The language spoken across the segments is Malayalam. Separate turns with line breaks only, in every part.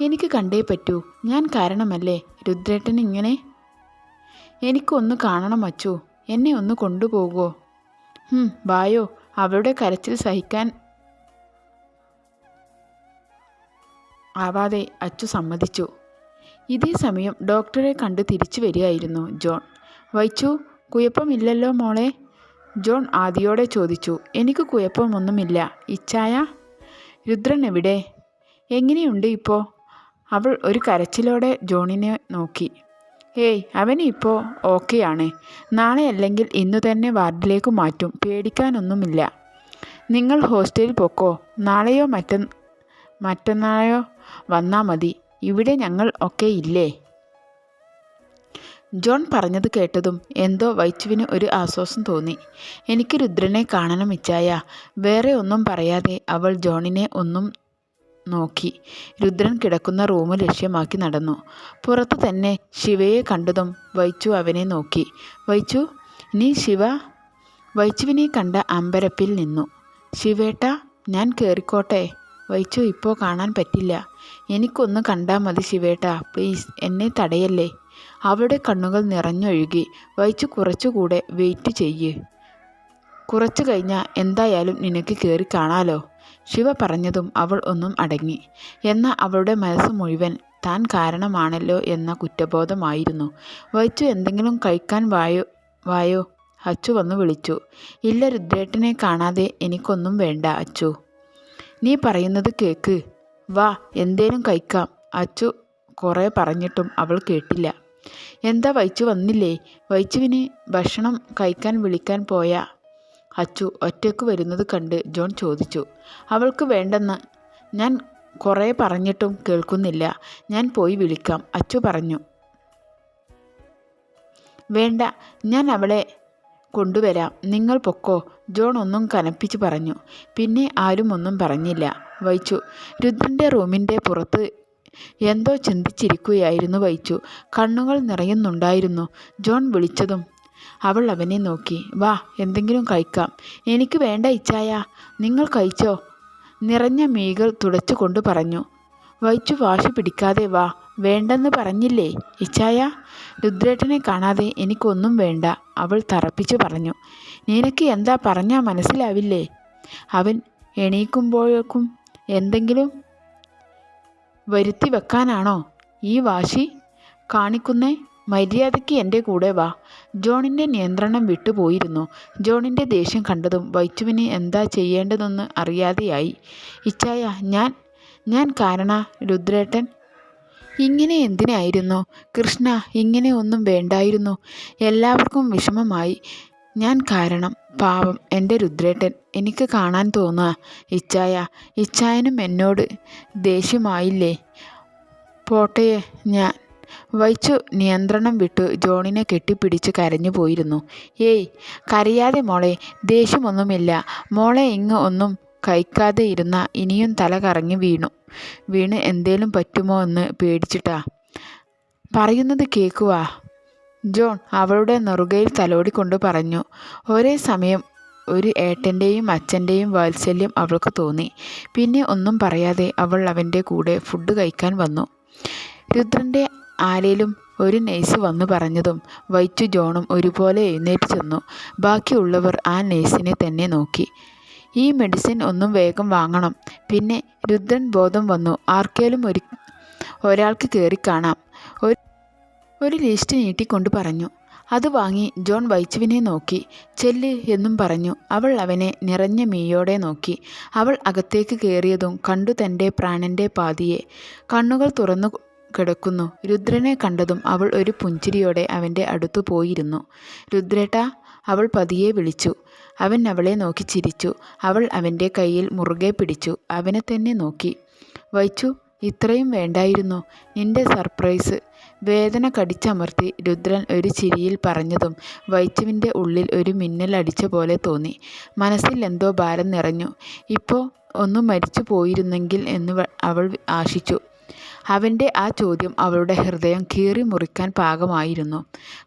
എനിക്ക് കണ്ടേ പറ്റൂ. ഞാൻ കാരണമല്ലേ? രുദ്രേട്ടൻ ഇങ്ങനെ? എനിക്കൊന്ന് കാണണം അച്ചു. എന്നെ ഒന്ന് കൊണ്ടുപോകുമോ ഹും, വായോ. അവളുടെ കരച്ചിൽ സഹിക്കാൻ ആവാതെ അച്ചു സമ്മതിച്ചു. ഇതേ സമയം ഡോക്ടറെ കണ്ട് തിരിച്ചു വരികയായിരുന്നു ജോൺ. വൈച്ചു കുഴപ്പമില്ലല്ലോ മോളെ? ജോൺ ആദിയോടെ ചോദിച്ചു. എനിക്ക് കുഴപ്പമൊന്നുമില്ല. ഇച്ഛായ രുദ്രൻ എവിടെ? എങ്ങനെയുണ്ട് ഇപ്പോൾ അവൾ ഒരു കരച്ചിലോടെ ജോണിനെ നോക്കി. ഏയ് അവന് ഇപ്പോൾ ഓക്കെയാണ്. നാളെ അല്ലെങ്കിൽ ഇന്നു തന്നെ വാർഡിലേക്ക് മാറ്റും. പേടിക്കാനൊന്നുമില്ല. നിങ്ങൾ ഹോസ്റ്റലിൽ പൊക്കോ. നാളെയോ മറ്റ മറ്റന്നാളെയോ വന്നാൽ മതി. ഇവിടെ ഞങ്ങൾ ഒക്കെ ഇല്ലേ? ജോൺ പറഞ്ഞത് കേട്ടതും എന്തോ വൈച്ചുവിന് ഒരു ആശ്വാസം തോന്നി. എനിക്ക് രുദ്രനെ കാണണം ഇച്ചായ. വേറെ ഒന്നും പറയാതെ അവൾ ജോണിനെ ഒന്നും നോക്കി. രുദ്രൻ കിടക്കുന്ന റൂം ലക്ഷ്യമാക്കി നടന്നു. പുറത്തു തന്നെ ശിവയെ കണ്ടതും വൈച്ചു അവനെ നോക്കി. വൈച്ചു നീ ശിവ? വൈച്ചുവിനെ കണ്ട അമ്പരപ്പിൽ നിന്നു. ശിവേട്ട ഞാൻ കയറിക്കോട്ടെ വൈച്ചു ഇപ്പോൾ കാണാൻ പറ്റില്ല. എനിക്കൊന്ന് കണ്ടാൽ മതി ശിവേട്ട. പ്ലീസ് എന്നെ തടയല്ലേ. അവളുടെ കണ്ണുകൾ നിറഞ്ഞൊഴുകി. വൈച്ചു കുറച്ചുകൂടെ വെയിറ്റ് ചെയ്യേ. കുറച്ചു കഴിഞ്ഞാൽ എന്തായാലും നിനക്ക് കയറി കാണാലോ. ശിവ പറഞ്ഞതും അവൾ ഒന്നും അടങ്ങി. എന്ന അവളുടെ മനസ്സ് മുഴുവൻ താൻ കാരണമാണല്ലോ എന്ന കുറ്റബോധമായിരുന്നു. വൈച്ചു എന്തെങ്കിലും കഴിക്കാൻ വായോ വായോ? അച്ചു വന്നു വിളിച്ചു. ഇല്ല രുദ്രേട്ടനെ കാണാതെ എനിക്കൊന്നും വേണ്ട അച്ചു. നീ പറയുന്നത് കേക്ക്. വാ എന്തേലും കഴിക്കാം. അച്ചു കുറേ പറഞ്ഞിട്ടും അവൾ കേട്ടില്ല. എന്താ വൈച്ചു വന്നില്ലേ? വൈച്ചുവിന് ഭക്ഷണം കഴിക്കാൻ വിളിക്കാൻ പോയ? അച്ചു ഒറ്റയ്ക്ക് വരുന്നത് കണ്ട് ജോൺ ചോദിച്ചു അവൾക്ക് വേണ്ടെന്ന് ഞാൻ കുറേ പറഞ്ഞിട്ടും കേൾക്കുന്നില്ല. ഞാൻ പോയി വിളിക്കാം അച്ചു പറഞ്ഞു. വേണ്ട ഞാൻ അവളെ കൊണ്ടുവരാം. നിങ്ങൾ പൊക്കോ ജോൺ ഒന്നും കനപ്പിച്ച് പറഞ്ഞു. പിന്നെ ആരും ഒന്നും പറഞ്ഞില്ല. വൈച്ചു രുദ്രന്റെ റൂമിന്റെ പുറത്ത് എന്തോ ചിന്തിച്ചിരിക്കുകയായിരുന്നു വൈച്ചു. കണ്ണുകൾ നിറയുന്നുണ്ടായിരുന്നു. ജോൺ വിളിച്ചതും അവൾ അവനെ നോക്കി. വാ എന്തെങ്കിലും കഴിക്കാം. എനിക്ക് വേണ്ട ഇച്ചായ. നിങ്ങൾ കഴിച്ചോ? നിറഞ്ഞ മീകൾ തുടച്ചുകൊണ്ട് പറഞ്ഞു. വൈച്ചു വാശി പിടിക്കാതെ വാ. വേണ്ടെന്ന് പറഞ്ഞില്ലേ ഇച്ചായ? രുദ്രേട്ടനെ കാണാതെ എനിക്കൊന്നും വേണ്ട അവൾ തറപ്പിച്ചു പറഞ്ഞു. നിനക്ക് എന്താ പറഞ്ഞാൽ മനസ്സിലാവില്ലേ? അവൻ എണീക്കുമ്പോഴേക്കും എന്തെങ്കിലും വരുത്തി വെക്കാനാണോ ഈ വാശി കാണിക്കുന്നേ? മര്യാദയ്ക്ക് എന്റെ കൂടെ വാ. ജോണിന്റെ നിയന്ത്രണം വിട്ടുപോയിരുന്നു. ജോണിന്റെ ദേഷ്യം കണ്ടതും വൈച്ചുവിന് എന്താ ചെയ്യേണ്ടതെന്ന് അറിയാതെയായി. ഇച്ചായ ഞാൻ ഞാൻ കാരണ രുദ്രേട്ടൻ. ഇങ്ങനെ എന്തിനായിരുന്നു? കൃഷ്ണ ഇങ്ങനെ ഒന്നും വേണ്ടായിരുന്നു. എല്ലാവർക്കും വിഷമമായി. ഞാൻ കാരണം പാവം എന്റെ രുദ്രേട്ടൻ. എനിക്ക് കാണാൻ തോന്നുക ഇച്ചായ ഇച്ചായനും എന്നോട് ദേഷ്യമായില്ലേ? പോട്ടയെ ഞാൻ വൈച്ചു നിയന്ത്രണം വിട്ടു ജോണിനെ കെട്ടിപ്പിടിച്ച് കരഞ്ഞു പോയിരുന്നു. ഏയ് കരയാതെ മോളെ ദേഷ്യമൊന്നുമില്ല. മോളെ ഇങ്ങ് ഒന്നും കഴിക്കാതെ ഇരുന്ന ഇനിയും തല കറങ്ങി വീണു. വീണ് എന്തേലും പറ്റുമോ എന്ന് പേടിച്ചിട്ടാ. പറയുന്നത് കേൾക്കുവാ. ജോൺ അവളുടെ നെറുകയിൽ തലോടിക്കൊണ്ട് പറഞ്ഞു. ഒരേ സമയം ഒരു ഏട്ടന്റെയും അച്ഛന്റെയും വാത്സല്യം അവൾക്ക് തോന്നി. പിന്നെ ഒന്നും പറയാതെ അവൾ അവന്റെ കൂടെ ഫുഡ് കഴിക്കാൻ വന്നു. രുദ്രന്റെ ആരേലും ഒരു നേഴ്സ് വന്നു പറഞ്ഞതും വൈറ്റു ജോണും ഒരുപോലെ എഴുന്നേറ്റ് ചെന്നു. ബാക്കിയുള്ളവർ ആ നേഴ്സിനെ തന്നെ നോക്കി. ഈ മെഡിസിൻ ഒന്നും വേഗം വാങ്ങണം. പിന്നെ രുദ്രൻ ബോധം വന്നു. ആർക്കേലും ഒരു ഒരാൾക്ക് കാണാം. ഒരു ഒരു ലിസ്റ്റ് നീട്ടിക്കൊണ്ട് പറഞ്ഞു. അത് വാങ്ങി ജോൺ വൈച്ചുവിനെ നോക്കി. ചെല്ല് എന്നും പറഞ്ഞു. അവൾ അവനെ നിറഞ്ഞ മീയോടെ നോക്കി. അവൾ അകത്തേക്ക് കയറിയതും കണ്ടു തന്റെ പ്രാണന്റെ പാതിയെ. കണ്ണുകൾ തുറന്നു കിടക്കുന്നു. രുദ്രനെ കണ്ടതും അവൾ ഒരു പുഞ്ചിരിയോടെ അവന്റെ അടുത്തു പോയിരുന്നു. രുദ്രേട്ട അവൾ പതിയെ വിളിച്ചു. അവൻ അവളെ നോക്കി ചിരിച്ചു. അവൾ അവന്റെ കയ്യിൽ മുറുകെ പിടിച്ചു. അവനെ തന്നെ നോക്കി. വൈച്ചു ഇത്രയും വേണ്ടായിരുന്നു. നിന്റെ സർപ്രൈസ്. വേദന കടിച്ചമർത്തി രുദ്രൻ ഒരു ചിരിയിൽ പറഞ്ഞതും വൈച്ചുവിന്റെ ഉള്ളിൽ ഒരു മിന്നൽ അടിച്ച പോലെ തോന്നി. മനസ്സിൽ എന്തോ ഭാരം നിറഞ്ഞു. ഇപ്പോൾ ഒന്ന് മരിച്ചു പോയിരുന്നെങ്കിൽ എന്ന് അവൾ ആശിച്ചു. അവന്റെ ആ ചോദ്യം അവളുടെ ഹൃദയം കീറി മുറിക്കാൻ പാകമായിരുന്നു.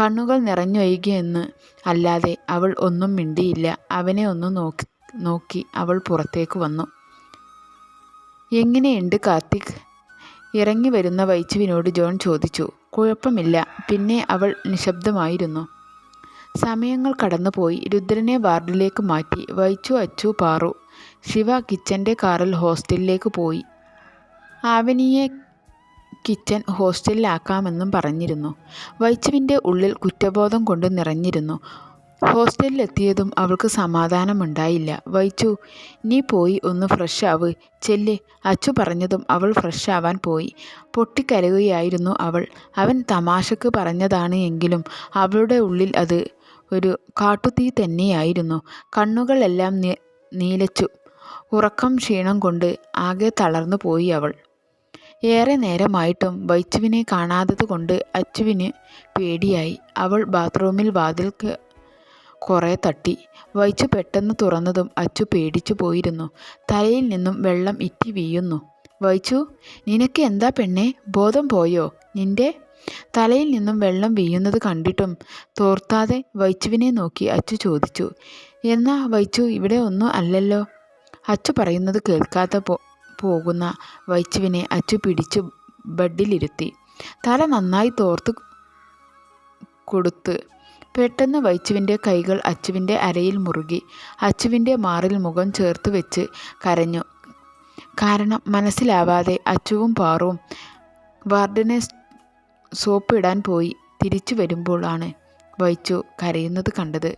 കണ്ണുകൾ നിറഞ്ഞൊഴുകിയെന്ന് അല്ലാതെ അവൾ ഒന്നും മിണ്ടിയില്ല. അവനെ ഒന്ന് നോക്കി നോക്കി അവൾ പുറത്തേക്ക് വന്നു. എങ്ങനെയുണ്ട് കാർത്തിക്? ഇറങ്ങി വരുന്ന വൈച്ചുവിനോട് ജോൺ ചോദിച്ചു. കുഴപ്പമില്ല. പിന്നെ അവൾ നിശബ്ദമായിരുന്നു. സമയങ്ങൾ കടന്നുപോയി. രുദ്രനെ വാർഡിലേക്ക് മാറ്റി. വൈച്ചു അച്ചു പാറു. ശിവ കിച്ചന്റെ കാറിൽ ഹോസ്റ്റലിലേക്ക് പോയി. ആവനിയെ കിച്ചൻ ഹോസ്റ്റലിലാക്കാമെന്നും പറഞ്ഞിരുന്നു. വൈച്ചുവിന്റെ ഉള്ളിൽ കുറ്റബോധം കൊണ്ട് നിറഞ്ഞിരുന്നു. ഹോസ്റ്റലിലെത്തിയതും അവൾക്ക് സമാധാനമുണ്ടായില്ല. വൈച്ചു നീ പോയി ഒന്ന് ഫ്രഷ് ആവ് ചെല്ല്. അച്ചു പറഞ്ഞതും അവൾ ഫ്രഷ് ആവാൻ പോയി. പൊട്ടിക്കരയുകയായിരുന്നു അവൾ. അവൻ തമാശക്ക് പറഞ്ഞതാണ് എങ്കിലും അവളുടെ ഉള്ളിൽ അത് ഒരു കാട്ടുതീ തന്നെയായിരുന്നു. കണ്ണുകളെല്ലാം നീലച്ചു. ഉറക്കം ക്ഷീണം കൊണ്ട് ആകെ തളർന്നു പോയി അവൾ. ഏറെ നേരമായിട്ടും ബൈച്ചുവിനെ കാണാത്തത് കൊണ്ട് അച്ചുവിന് പേടിയായി. അവൾ ബാത്റൂമിൽ വാതിൽക്ക് കുറേ തട്ടി. വൈച്ചു പെട്ടെന്ന് തുറന്നതും അച്ചു പേടിച്ചു പോയിരുന്നു. തലയിൽ നിന്നും വെള്ളം ഇറ്റി വീയുന്നു. വൈച്ചു നിനക്ക് എന്താ പെണ്ണെ? ബോധം പോയോ? നിന്റെ തലയിൽ നിന്നും വെള്ളം വീയുന്നത് കണ്ടിട്ടും തോർത്താതെ വൈച്ചുവിനെ നോക്കി അച്ചു ചോദിച്ചു. എന്നാ വൈച്ചു ഇവിടെ ഒന്നും അല്ലല്ലോ? അച്ചു പറയുന്നത് കേൾക്കാതെ പോ പോകുന്ന വൈച്ചുവിനെ അച്ചു പിടിച്ചു ബഡിലിരുത്തി. തല നന്നായി തോർത്ത് കൊടുത്ത് പെട്ടെന്ന് വൈച്ചുവിന്റെ കൈകൾ അച്ചുവിന്റെ അരയിൽ മുറുകി അച്ചുവിന്റെ മാറിൽ മുഖം ചേർത്ത് വെച്ച് കരഞ്ഞു. കാരണം മനസ്സിലാവാതെ അച്ചുവും പാറുവും വാർഡിനെ സോപ്പ് ഇടാൻ പോയി തിരിച്ചു വരുമ്പോഴാണ് വൈച്ചു കരയുന്നത് കണ്ടത്.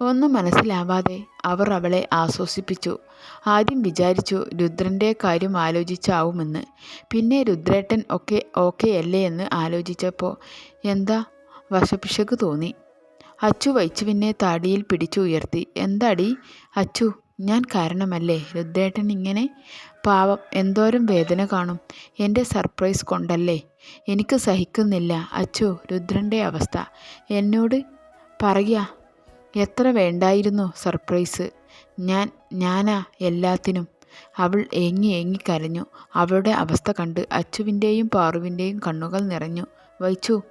ഒന്നും മനസ്സിലാവാതെ അവർ അവളെ ആശ്വസിപ്പിച്ചു. ആദ്യം വിചാരിച്ചു രുദ്രന്റെ കാര്യം ആലോചിച്ചാവുമെന്ന്. പിന്നെ രുദ്രേട്ടൻ ഒക്കെ ഓക്കെ അല്ലേ എന്ന് ആലോചിച്ചപ്പോൾ എന്താ? വശപിശക്ക് തോന്നി. അച്ചു വൈച്ചുവിനെ താടിയിൽ പിടിച്ചു ഉയർത്തി എന്താടി? അച്ചു ഞാൻ കാരണമല്ലേ? രുദ്രേട്ടൻ ഇങ്ങനെ പാവം എന്തോരം വേദന കാണും. എന്റെ സർപ്രൈസ് കൊണ്ടല്ലേ? എനിക്ക് സഹിക്കുന്നില്ല. അച്ചു രുദ്രന്റെ അവസ്ഥ. എന്നോട് പറയുക എത്ര വേണ്ടായിരുന്നു സർപ്രൈസ്. ഞാൻ ഞാനാ എല്ലാത്തിനും. അവൾ ഏങ്ങി ഏങ്ങി കരഞ്ഞു. അവളുടെ അവസ്ഥ കണ്ട് അച്ചുവിന്റെയും പാറുവിന്റെയും കണ്ണുകൾ നിറഞ്ഞു. വൈച്ചു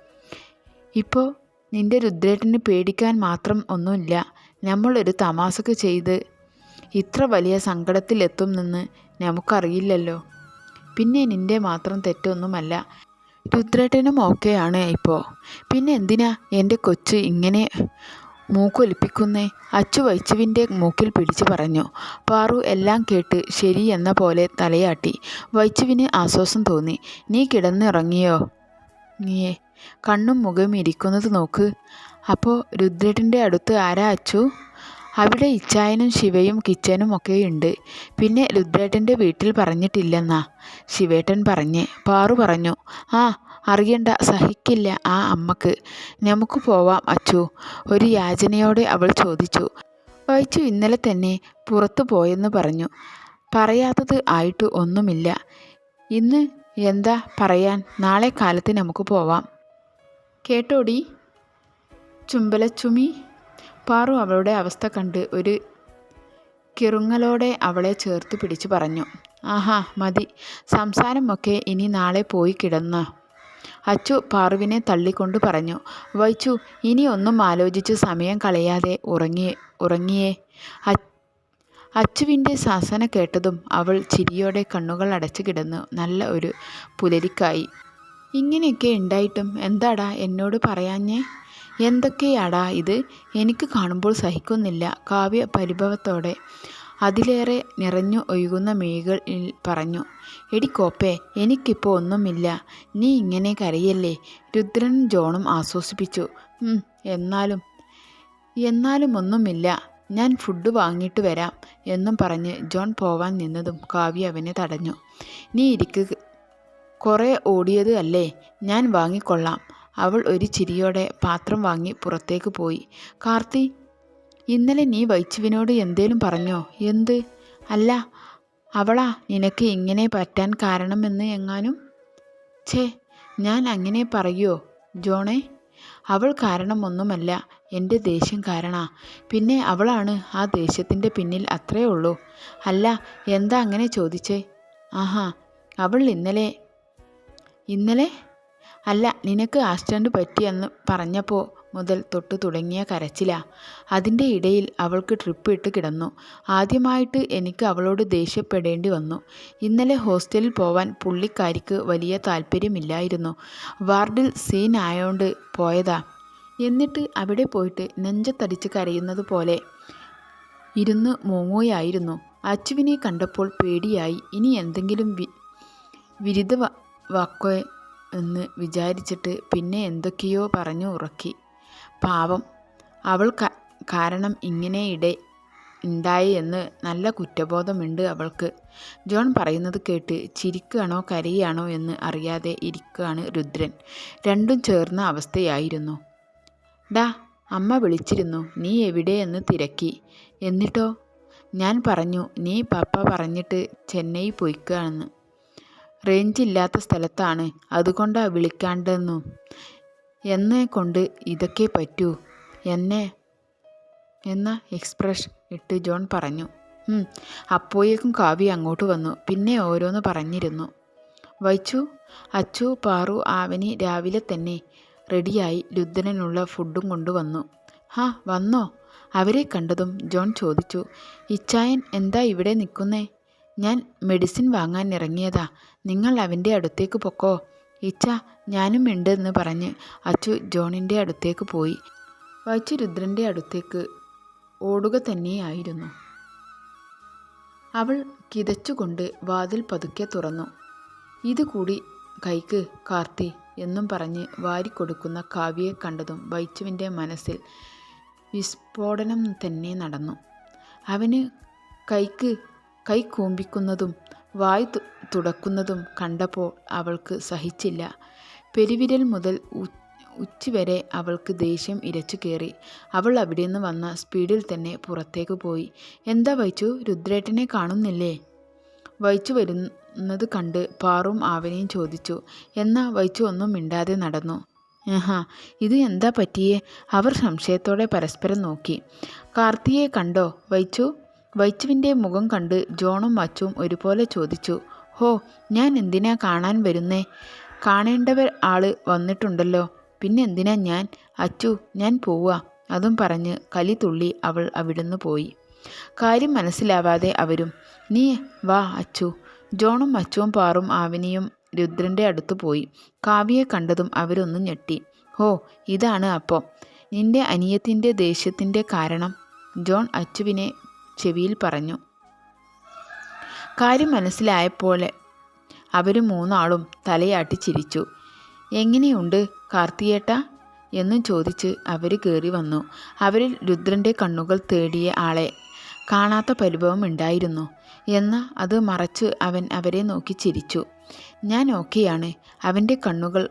ഇപ്പോൾ നിന്റെ രുദ്രേട്ടന് പേടിക്കാൻ മാത്രം ഒന്നുമില്ല. നമ്മളൊരു തമാസക്ക് ചെയ്ത് ഇത്ര വലിയ സങ്കടത്തിലെത്തുമെന്ന് നമുക്കറിയില്ലല്ലോ. പിന്നെ നിന്റെ മാത്രം തെറ്റൊന്നുമല്ല. രുദ്രേട്ടനും ഓക്കെയാണ് ഇപ്പോൾ പിന്നെ എന്തിനാ എന്റെ കൊച്ച് ഇങ്ങനെ മൂക്കൊലിപ്പിക്കുന്നേ. അച്ചു വൈച്ചുവിന്റെ മൂക്കിൽ പിടിച്ചു പറഞ്ഞു. പാറു എല്ലാം കേട്ട് ശരി എന്ന പോലെ തലയാട്ടി. വൈച്ചുവിന് ആശ്വാസം തോന്നി. നീ കിടന്നിറങ്ങിയോ? നീയേ. കണ്ണും മുഖം ഇരിക്കുന്നത് നോക്ക്. അപ്പോൾ രുദ്രേട്ടന്റെ അടുത്ത് ആരാ അച്ചു? അവിടെ ഇച്ചായനും ശിവയും കിച്ചനും ഒക്കെയുണ്ട് പിന്നെ രുദ്രേട്ടന്റെ വീട്ടിൽ പറഞ്ഞിട്ടില്ലെന്നാ? ശിവേട്ടൻ പറഞ്ഞ്. പാറു പറഞ്ഞു. ആ അറിയണ്ട സഹിക്കില്ല ആ അമ്മയ്ക്ക്. നമുക്ക് പോവാം അച്ചു. ഒരു യാചനയോടെ അവൾ ചോദിച്ചു. വൈച്ചു ഇന്നലെ തന്നെ പുറത്തു പോയെന്ന് പറഞ്ഞു. പറയാത്തത് ആയിട്ട് ഒന്നുമില്ല. ഇന്ന് എന്താ പറയാൻ? നാളെ കാലത്ത് നമുക്ക് പോവാം. കേട്ടോടി? ചുംബലച്ചുമി? പാറു അവളുടെ അവസ്ഥ കണ്ട് ഒരു കിറുങ്ങലോടെ അവളെ ചേർത്ത് പിടിച്ചു പറഞ്ഞു. ആഹാ മതി. സംസാരമൊക്കെ ഇനി നാളെ പോയി കിടന്ന. അച്ചു പാറുവിനെ തള്ളിക്കൊണ്ട് പറഞ്ഞു വൈച്ചു ഇനി ഒന്നും ആലോചിച്ച് സമയം കളയാതെ ഉറങ്ങിയേ. ഉറങ്ങിയേ അച്ചുവിന്റെ ശാസന കേട്ടതും അവൾ ചിരിയോടെ കണ്ണുകൾ അടച്ചു കിടന്നു. നല്ല ഒരു പുലരിക്കായി. ഇങ്ങനെയൊക്കെ ഉണ്ടായിട്ടും എന്താടാ എന്നോട് പറയാഞ്ഞേ? എന്തൊക്കെയാടാ ഇത്? എനിക്ക് കാണുമ്പോൾ സഹിക്കുന്നില്ല കാവ്യ പരിഭവത്തോടെ. അതിലേറെ നിറഞ്ഞു ഒഴുകുന്ന മിഴികൾ പറഞ്ഞു എടി കോപ്പേ എനിക്കിപ്പോൾ ഒന്നുമില്ല. നീ ഇങ്ങനെ കരയല്ലേ? രുദ്രനും ജോണും ആശ്വസിപ്പിച്ചു എന്നാലും എന്നാലും ഒന്നുമില്ല. ഞാൻ ഫുഡ് വാങ്ങിയിട്ട് വരാം എന്നും പറഞ്ഞ് ജോൺ പോവാൻ നിന്നതും കാവ്യ അവനെ തടഞ്ഞു. നീ ഇരിക്ക് കുറേ ഓടിയത് അല്ലേ? ഞാൻ വാങ്ങിക്കൊള്ളാം. അവൾ ഒരു ചിരിയോടെ പാത്രം വാങ്ങി പുറത്തേക്ക് പോയി. കാർത്തി ഇന്നലെ നീ വൈച്ചുവിനോട് എന്തേലും പറഞ്ഞോ? എന്ത്? അല്ല അവളാ നിനക്ക് ഇങ്ങനെ പറ്റാൻ കാരണമെന്ന് എങ്ങാനും? ഛേ ഞാൻ അങ്ങനെ പറയുമോ ജോണേ അവൾ കാരണമൊന്നുമല്ല എന്റെ ദേഷ്യം കാരണാ. പിന്നെ അവളാണ് ആ ദേഷ്യത്തിന്റെ പിന്നിൽ അത്രേ ഉള്ളൂ. അല്ല എന്താ അങ്ങനെ ചോദിച്ചേ? ആഹാ അവൾ ഇന്നലെ ഇന്നലെ? അല്ല നിനക്ക് ആക്സിഡന്റ് പറ്റിയെന്ന് പറഞ്ഞപ്പോൾ മുതൽ തൊട്ടു തുടങ്ങിയ കരച്ചിലാ. അതിന്റെ ഇടയിൽ അവൾക്ക് ട്രിപ്പ് ഇട്ട് കിടന്നു. ആദ്യമായിട്ട് എനിക്ക് അവളോട് ദേഷ്യപ്പെടേണ്ടി വന്നു. ഇന്നലെ ഹോസ്റ്റലിൽ പോവാൻ പുള്ളിക്കാരിക്ക് വലിയ താല്പര്യമില്ലായിരുന്നു. വാർഡിൽ സീൻ ആയോണ്ട് പോയതാ. എന്നിട്ട് അവിടെ പോയിട്ട് നെഞ്ചത്തടിച്ച് കരയുന്നത് പോലെ ഇരുന്ന് മൂങ്ങുകയായിരുന്നു. അച്ചുവിനെ കണ്ടപ്പോൾ പേടിയായി. ഇനി എന്തെങ്കിലും വി വിരുദ്ധ വാക്കോ എന്ന് വിചാരിച്ചിട്ട് പിന്നെ എന്തൊക്കെയോ പറഞ്ഞു ഉറക്കി. പാവം. അവൾ കാരണം ഇങ്ങനെ ഇടെ ഉണ്ടായി എന്ന് നല്ല കുറ്റബോധമുണ്ട് അവൾക്ക്. ജോൺ പറയുന്നത് കേട്ട് ചിരിക്കുകയാണോ കരയുകയാണോ എന്ന് അറിയാതെ ഇരിക്കുകയാണ് രുദ്രൻ. രണ്ടും ചേർന്ന അവസ്ഥയായിരുന്നു. ഡാ അമ്മ വിളിച്ചിരുന്നു. നീ എവിടെയെന്ന് തിരക്കി. എന്നിട്ടോ? ഞാൻ പറഞ്ഞു നീ പപ്പ പറഞ്ഞിട്ട് ചെന്നൈ പോയിക്കാണെന്ന്. റേഞ്ച് ഇല്ലാത്ത സ്ഥലത്താണ്. അതുകൊണ്ടാണ് വിളിക്കാണ്ടെന്നും. എന്നെ കൊണ്ട് ഇതൊക്കെ പറ്റൂ. എന്നെ. എന്ന എക്സ്പ്രഷൻ ഇട്ട് ജോൺ പറഞ്ഞു. അപ്പോയേക്കും കാവ്യ അങ്ങോട്ട് വന്നു. പിന്നെ ഓരോന്ന് പറഞ്ഞിരുന്നു. വൈച്ചു അച്ചു പാറു ആവനി രാവിലെ തന്നെ റെഡിയായി രുദ്രനുള്ള ഫുഡും കൊണ്ടുവന്നു. ഹാ വന്നോ? അവരെ കണ്ടതും ജോൺ ചോദിച്ചു. ഇച്ചായൻ എന്താ ഇവിടെ നിൽക്കുന്നേ? ഞാൻ മെഡിസിൻ വാങ്ങാൻ ഇറങ്ങിയതാ. നിങ്ങൾ അവന്റെ അടുത്തേക്ക് പൊക്കോ. ഇച്ച ഞാനും ഉണ്ട് എന്ന് പറഞ്ഞ് അച്ചു ജോണിന്റെ അടുത്തേക്ക് പോയി. വച്ചു രുദ്രന്റെ അടുത്തേക്ക് ഓടുക തന്നെയായിരുന്നു. അവൾ കിതച്ചുകൊണ്ട് വാതിൽ പതുക്കെ തുറന്നു. ഇത് കൂടി കൈക്ക് കാർത്തി എന്നും പറഞ്ഞ് വാരിക്കൊടുക്കുന്ന കാവ്യയെ കണ്ടതും വൈച്ചുവിന്റെ മനസ്സിൽ വിസ്ഫോടനം തന്നെ നടന്നു. അവന് കൈക്ക് കൈ കൂമ്പിക്കുന്നതും വായ് തുടക്കുന്നതും കണ്ടപ്പോൾ അവൾക്ക് സഹിച്ചില്ല. പെരുവിരൽ മുതൽ ഉച്ചിവരെ അവൾക്ക് ദേഷ്യം ഇരച്ചു കയറി. അവൾ അവിടെ നിന്ന് വന്ന സ്പീഡിൽ തന്നെ പുറത്തേക്ക് പോയി. എന്താ വൈച്ചു? രുദ്രേട്ടനെ കാണുന്നില്ലേ? വൈച്ചു വരുന്നത് കണ്ട് പാറും ആവനെയും ചോദിച്ചു. എന്നാ വൈച്ചു ഒന്നും മിണ്ടാതെ നടന്നു. ആഹാ ഇത് എന്താ പറ്റിയേ? അവർ സംശയത്തോടെ പരസ്പരം നോക്കി. കാർത്തിയെ കണ്ടോ വൈച്ചു? വൈച്ചുവിന്റെ മുഖം കണ്ട് ജോണും മച്ചും ഒരുപോലെ ചോദിച്ചു. ഹോ ഞാൻ എന്തിനാ കാണാൻ വരുന്നേ? കാണേണ്ടവർ ആൾ വന്നിട്ടുണ്ടല്ലോ. പിന്നെ എന്തിനാ ഞാൻ? അച്ചു ഞാൻ പോവാ. അതും പറഞ്ഞ് കലി തുള്ളി അവൾ അവിടുന്ന് പോയി. കാര്യം മനസ്സിലാവാതെ അവരും നീ വാ അച്ചു. ജോണും അച്ചുവും പാറും ആവിനിയും രുദ്രന്റെ അടുത്ത് പോയി. കാവ്യയെ കണ്ടതും അവരൊന്ന് ഞെട്ടി. ഹോ ഇതാണ് അപ്പം. നിന്റെ അനിയത്തിന്റെ ദേഷ്യത്തിന്റെ കാരണം ജോൺ അച്ചുവിനെ ചെവിയിൽ പറഞ്ഞു. കാര്യം മനസ്സിലായപ്പോലെ അവർ മൂന്നാളും തലയാട്ടി ചിരിച്ചു. എങ്ങനെയുണ്ട് കാർത്തിയേട്ട? എന്നും ചോദിച്ച് അവർ കയറി വന്നു. അവരിൽ രുദ്രന്റെ കണ്ണുകൾ തേടിയ ആളെ കാണാത്ത പരിഭവം ഉണ്ടായിരുന്നു. എന്നാൽ അത് മറച്ച് അവൻ അവരെ നോക്കി ചിരിച്ചു. ഞാൻ ഓക്കെയാണ്. അവന്റെ കണ്ണുകൾ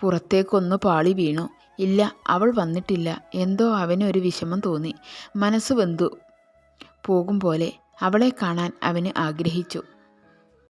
പുറത്തേക്കൊന്ന് പാളി വീണു. ഇല്ല അവൾ വന്നിട്ടില്ല. എന്തോ അവനൊരു വിഷമം തോന്നി. മനസ്സ് വെന്തു പോകും പോലെ അവളെ കാണാൻ അവന് ആഗ്രഹിച്ചു.